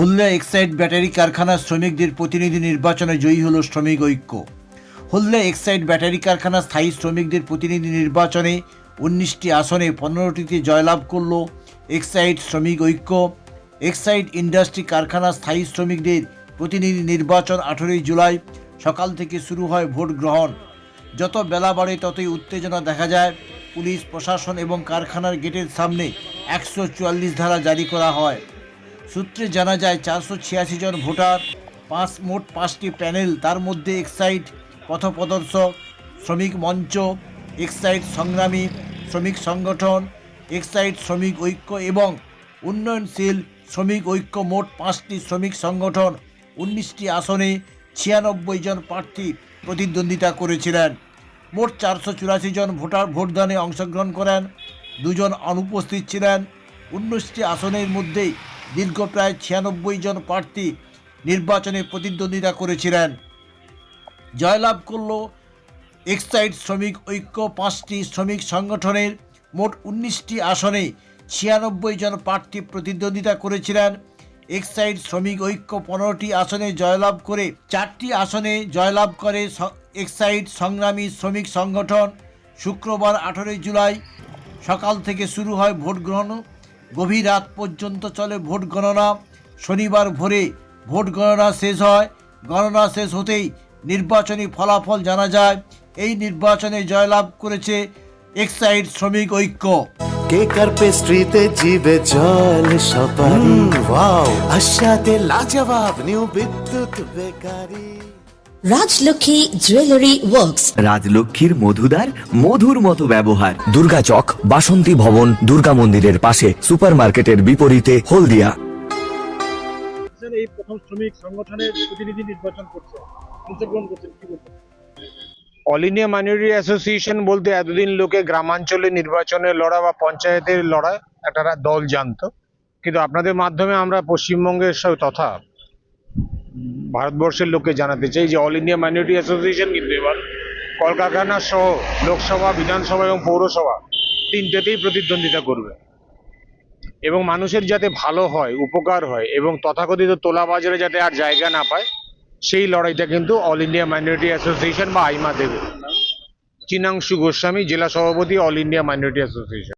হলদিয়া Exide battery কারখানার শ্রমিকদের প্রতিনিধি নির্বাচনে জয়ী হলো শ্রমিক ঐক্য। হলদিয়া এক্সাইড ব্যাটারি কারখানার স্থায়ী শ্রমিকদের প্রতিনিধি নির্বাচনে উনিশটি আসনে পনেরোটিতে জয়লাভ করল এক্সাইড শ্রমিক ঐক্য। এক্সাইড ইন্ডাস্ট্রি কারখানার স্থায়ী শ্রমিকদের প্রতিনিধি নির্বাচন আঠেরোই জুলাই সকাল থেকে শুরু হয় ভোট গ্রহণ। যত বেলা বাড়ে ততই উত্তেজনা দেখা যায়। পুলিশ, প্রশাসন এবং কারখানার গেটের সামনে একশো চুয়াল্লিশ ধারা জারি করা হয়। সূত্রে জানা যায় চারশো ছিয়াশি জন ভোটার, পাঁচ মোট পাঁচটি প্যানেল, তার মধ্যে এক্সাইড পথপ্রদর্শক, শ্রমিক মঞ্চ এক্সাইড সংগ্রামী, শ্রমিক সংগঠন এক্সাইড শ্রমিক ঐক্য এবং উন্নয়নশীল শ্রমিক ঐক্য মোট পাঁচটি শ্রমিক সংগঠন। উনিশটি আসনে ছিয়ানব্বই জন প্রার্থী প্রতিদ্বন্দ্বিতা করেছিলেন। মোট চারশো চুরাশি জন ভোটার ভোটদানে অংশগ্রহণ করেন। দুজন অনুপস্থিত ছিলেন। উনিশটি আসনের মধ্যেই দীর্ঘ প্রায় ছিয়ানব্বই জন প্রার্থী নির্বাচনে প্রতিদ্বন্দ্বিতা করেছিলেন। জয়লাভ করল এক্সাইড শ্রমিক ঐক্য পাঁচটি শ্রমিক সংগঠনের মোট উনিশটি আসনে। ছিয়ানব্বই জন প্রার্থী প্রতিদ্বন্দ্বিতা করেছিলেন। এক্সাইড শ্রমিক ঐক্য পনেরোটি আসনে জয়লাভ করে চারটি আসনে জয়লাভ করে এক্সাইড সংগ্রামী শ্রমিক সংগঠন। শুক্রবার আঠেরোই জুলাই সকাল থেকে শুরু হয় ভোট গ্রহণ গভীর রাত পর্যন্ত চলে ভোট গণনা। শনিবার ভোরে ভোট গণনা শেষ হয়। গণনা শেষ হতেই নির্বাচনী ফলাফল জানা যায়। এই নির্বাচনে জয়লাভ করেছে এক্সাইড শ্রমিক ঐক্য। কেক আর পেস্ট্রিতে জিবে জল সপারি ওয়াও। আশাতে লাজবাব new Bidyut bakery. Rajlakshmi jewellery works রাজলক্ষ্মীর মধুদার মধুর মতো ব্যবহার। দুর্গা চক বাসন্তী ভবন দুর্গা মন্দিরের পাশে সুপারমার্কেটের বিপরীতে হলদিয়া। এই প্রথম শ্রমিক সংগঠনের প্রতিনিধি নির্বাচন করছে। অংশগ্রহণ করছেন কি বলবেন অল ইন্ডিয়া মাইনরিটি অ্যাসোসিয়েশন বলতে এতদিন লোকে গ্রামাঞ্চলে নির্বাচনে লড়া বা পঞ্চায়েতের লড়া একটা দল জানতো। কিন্তু আপনাদের মাধ্যমে আমরা পশ্চিমবঙ্গের সব তথা ভারতবর্ষের লোককে জানাতে চাই যে অল ইন্ডিয়া মাইনরিটি অ্যাসোসিয়েশন কিন্তু এবার কলকারখানা সহ লোকসভা, বিধানসভা এবং পৌরসভা তিনটেতেই প্রতিদ্বন্দ্বিতা করবে। এবং মানুষের যাতে ভালো হয়, উপকার হয় এবং তথাকথিত তোলা বাজারে যাতে আর জায়গা না পায়, সেই লড়াইটা কিন্তু অল ইন্ডিয়া মাইনরিটি অ্যাসোসিয়েশন বা আইমা দেবে। চিনাংশু গোস্বামী, জেলা সভাপতি all India minority association